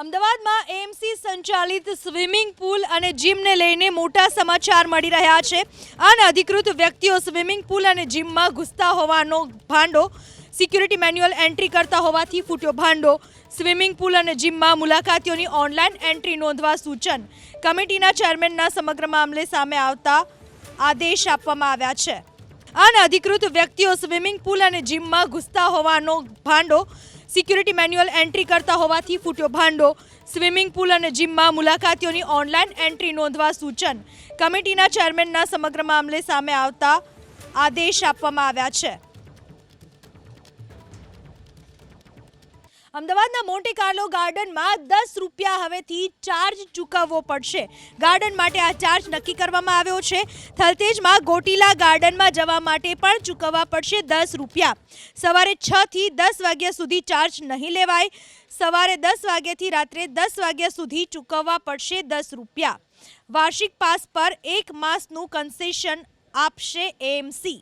અમદાવાદમાં એમસી સંચાલિત swimming pool અને જીમને લઈને મોટા સમાચાર મળી રહ્યા છે. અનઅધિકૃત વ્યક્તિઓ સ્વિમિંગ પુલ અને જીમમાં ઘૂસતા હોવાનો ભાંડો સિક્યુરિટી મેન્યુઅલ એન્ટ્રી કરતા હોવાથી ફૂટ્યો ભાંડો. સ્વિમિંગ પુલ અને જીમમાં મુલાકાતીઓની ઓનલાઈન એન્ટ્રી નોંધવા સૂચન. કમિટીના ચેરમેનના સમગ્ર મામલે સામે આવતા આદેશ આપવામાં આવ્યા છે. અનઅધિકૃત વ્યક્તિઓ સ્વિમિંગ પુલ અને જીમમાં ઘૂસતા હોવાનો ભાંડો સિક્યુરિટી મેન્યુઅલ એન્ટ્રી કરતા હોવાથી ફૂટ્યો ભાંડો. સ્વિમિંગ પુલ અને જીમમાં મુલાકાતીઓની ઓનલાઈન એન્ટ્રી નોંધવા સૂચન. કમિટીના ચેરમેનના સમગ્ર મામલે સામે આવતા આદેશ આપવામાં આવ્યા છે. અમદાવાદના મોન્ટે કાર્લો ગાર્ડનમાં દસ રૂપિયા હવેથી ચાર્જ ચૂકવવો પડશે. ગાર્ડન માટે આ ચાર્જ નક્કી કરવામાં આવ્યો છે. થલતેજમાં ગોટીલા ગાર્ડનમાં જવા માટે પણ ચૂકવવા પડશે દસ રૂપિયા. સવારે છ થી દસ વાગ્યા સુધી ચાર્જ નહીં લેવાય. સવારે દસ વાગ્યાથી રાત્રે દસ વાગ્યા સુધી ચૂકવવા પડશે દસ રૂપિયા. વાર્ષિક પાસ પર એક માસનું કન્સેશન આપશે એએમસી